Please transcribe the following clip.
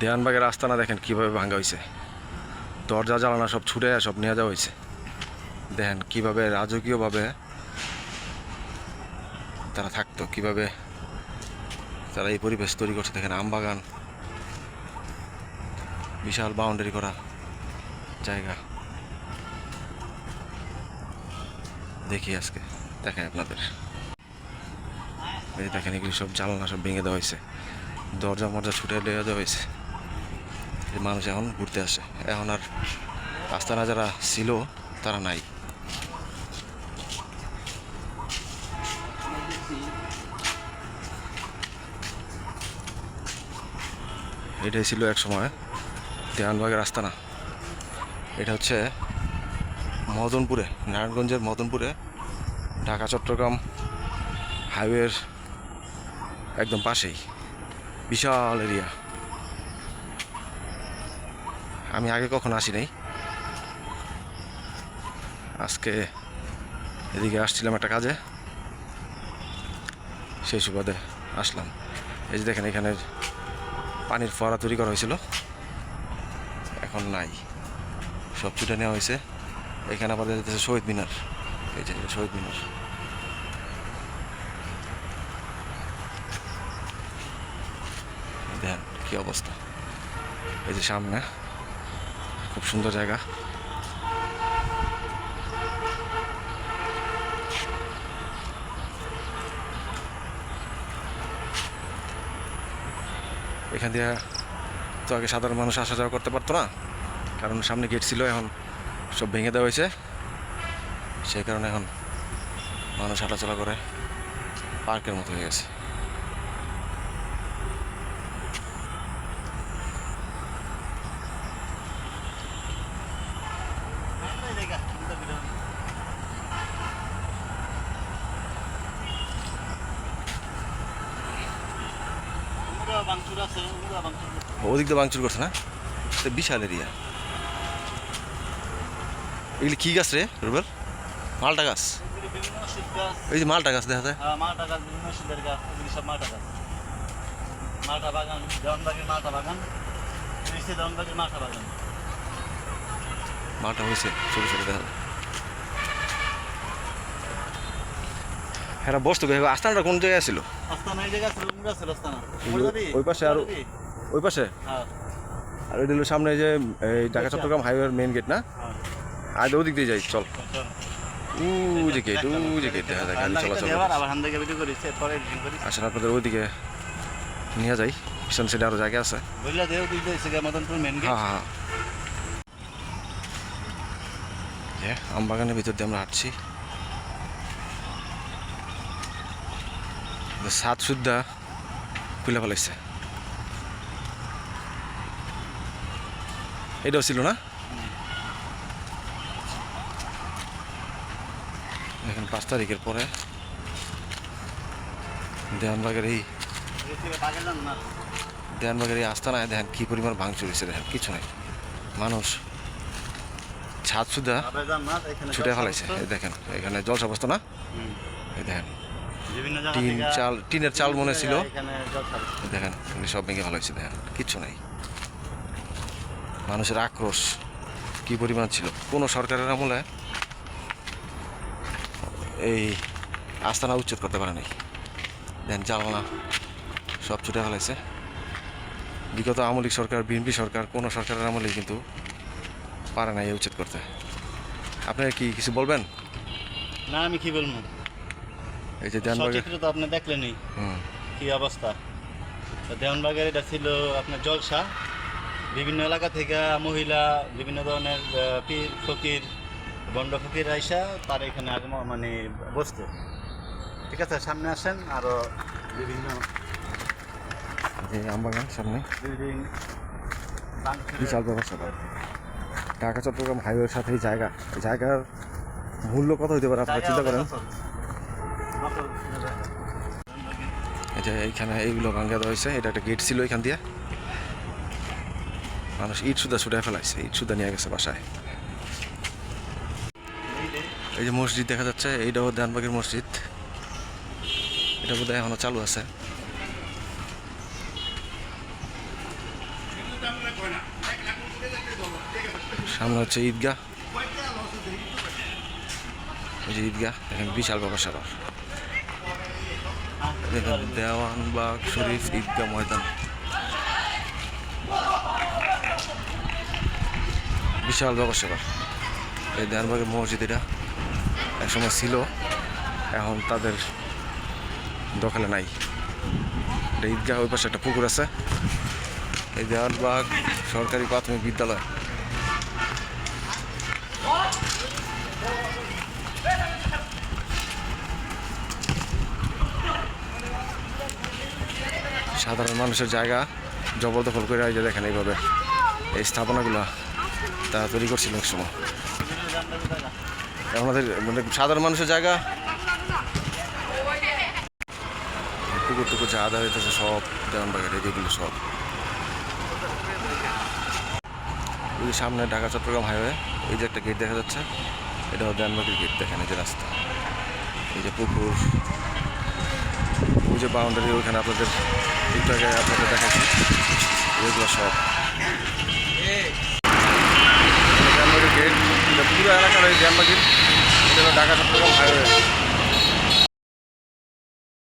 দেয়ানবাগের আস্তানা দেখেন কীভাবে ভাঙা হয়েছে দরজা জ্বালানা সব ছুটে সব নিয়ে যাওয়া হয়েছে দেখেন কীভাবে রাজকীয়ভাবে তারা থাকতো, কীভাবে তারা এই পরিবেশ তৈরি করছে। দেখেন আমবাগান বিশাল বাউন্ডারি করা জায়গা। দেখি আজকে, দেখাই আপনাদের। এই দেখেন এগুলি সব জানলা সব ভেঙে দেওয়া হয়েছে দরজা মরজা ছুটে লেগে দেওয়া হয়েছে মানুষ এখন ঘুরতে আসে। এখন আর আস্তানা যারা ছিল, তারা নাই। এটাই ছিল এক সময় দেওয়ানবাগের আস্তানা এটা হচ্ছে মদনপুরে, নারায়ণগঞ্জের মদনপুরে, ঢাকা, চট্টগ্রাম হাইওয়ের একদম পাশেই। বিশাল এরিয়া। আমি আগে কখনো আসি নাই। আজকে এদিকে আসছিলাম একটা কাজে। সেই সুবাদে আসলাম। এই যে দেখেন, এখানে পানির ফোয়ারা তৈরি করা হয়েছিল। এখন নাই। সব ছুটে নেওয়া হয়েছে। এখানে আবার শহীদ মিনার। এই যে শহীদ মিনার। দেখেন কি অবস্থা? এই যে সামনে, খুব সুন্দর জায়গা। এখান দিয়ে তো আগে সাধারণ মানুষ আসা যাওয়া করতে পারতো না, কারণ সামনে গেট ছিল, এখন সব ভেঙে দেওয়া হয়েছে। সেই কারণে এখন মানুষ হাঁটাচলা করে, পার্কের মতো হয়ে গেছে। ওদিক দিয়ে ভাঙচুর করছে না? তো বিশাল এরিয়া এগুলি কি গাছ রে রুবেল? মালটা গাছ? এই যে মালটা গাছ দেখা যায়। আহ, মালটা গাছ বিভিন্ন শীতের গাছ এগুলি সব মালটা গাছ। মালটা বাগান দেওয়ানবাগের মালটা বাগান নিচে দেওয়ানবাগের মালটা বাগান। মালটা হয়েছে ছোটো ছোটো দেখা হ্যাঁ বসতো আস্তানাটা কোন জায়গায় ছিল আস্তানা এই জায়গা ছিল ছিল আস্তানা। ওই- ওই? ওই পাশে আরো-? ওই পাশে? হ্যাঁ। আর হলো সামনে যে এই ঢাকা চট্টগ্রাম হাইওয়ের মেন গেট না? হ্যাঁ। আর ওদিক দিয়ে যাই চল। উ যে গেট উ যে গেট দেখা যায় গাড়ি চলাচল আসলে আপনাদের ওইদিকে নিয়ে যাই। পিছন সাইডে আরও জায়গা আছে। হ্যাঁ হ্যাঁ যে আমবাগানের ভিতর দিয়ে আমরা হাঁটছি। সাত সুদ্ধা খুলে ফেলাইছে এটাও ছিল না? এখন পাঁচ তারিখের পরে দেওয়ানবাগের এই দেয়ানবাগের এই আস্তানায় দেখেন কী পরিমাণ ভাঙচুর হয়েছে দেখেন কিছু নাই। মানুষ ছাদ সুদ্ধা ছুটে জল ফেলাইছে। দেখেন এখানে জলসা বস্তা না? এই দেখেন। টিন চাল টিনের চাল মনে ছিল। দেখেন সব ভেঙে হয়েছে দেখেন কিচ্ছু নাই। মানুষের আক্রোশ কি পরিমাণ ছিল? কোনো সরকারের আমলে এই আস্তানা উচ্ছেদ করতে পারে নাই দেন জানলা সব ছুটে ফেলাইছে বিগত আমলিক সরকার বিএনপি সরকার কোনো সরকারের আমলেই কিন্তু পারে নাই এই উচ্ছেদ করতে। আপনি কি কিছু বলবেন? না আমি কি বলব? এই যে দেনবাগে সচিত্র তো আপনি দেখলেনই। কি অবস্থা? দেওয়ানবাগের এটা ছিল আপনার জলসা। বিভিন্ন এলাকা থেকে মহিলা বিভিন্ন ধরনের পীর ফকির বন্ড ফকির আইসা তার এখানে মানে বসতো ঠিক আছে সামনে আসেন আরও বিভিন্ন আমবাগান সামনে। বিল্ডিং বিশাল ব্যবস্থা ঢাকা চট্টগ্রাম হাইওয়ের সাথে এই জায়গা। এই জায়গার মূল্য কত হইতে পারে আপনারা চিন্তা করেন? এই যে এইখানে এইগুলো ভাঙ্গা দেওয়া হয়েছে এটা একটা গেট ছিল এখান দিয়ে। মানুষ ইট সুদা ছুটে ফেলাইছে, ইট সুদা নিয়ে গেছে বাসায়। এই যে মসজিদ দেখা যাচ্ছে, এইটাও দেনবাগের মসজিদ। এটা বোধহয় এখনও চালু আছে। সামনে হচ্ছে ঈদগাহ। এই যে ঈদগাহ দেখেন বিশাল ব্যাপার স্যাপার দেওয়ানবাগ শরীফ ঈদগাহ ময়দান। বিশাল ব্যাপার স্যাপার এই দেওয়ানবাগের মসজিদ এটা একসময় ছিল, এখন তাদের দখলে নাই। এটা ঈদগাহ ওই পাশে একটা পুকুর আছে। এই দেওয়ানবাগ সরকারি প্রাথমিক বিদ্যালয়। সাধারণ মানুষের জায়গা জবরদখল করে যে দেখেন এইভাবে এই স্থাপনাগুলো তারা তৈরি করছিল এক সময়। আমাদের মানে সাধারণ মানুষের জায়গা। পুকুর টুকুর যা আদা হইতেছে সব দেওয়ানবাগের এদিকগুলো সব। ওই সামনে ঢাকা, চট্টগ্রাম হাইওয়ে, ওই যে একটা গেট দেখা যাচ্ছে। এটা দেওয়ানবাগের গেট দেখেন এই যে রাস্তা। এই যে পুকুর। ওই যে বাউন্ডারি ওইখানে আপনাদের একটু আপনাদের দেখাচ্ছি, এগুলো সব। গেট পুরো এলাকার ওই হলো ঢাকা চট্টগ্রাম হাইওয়ে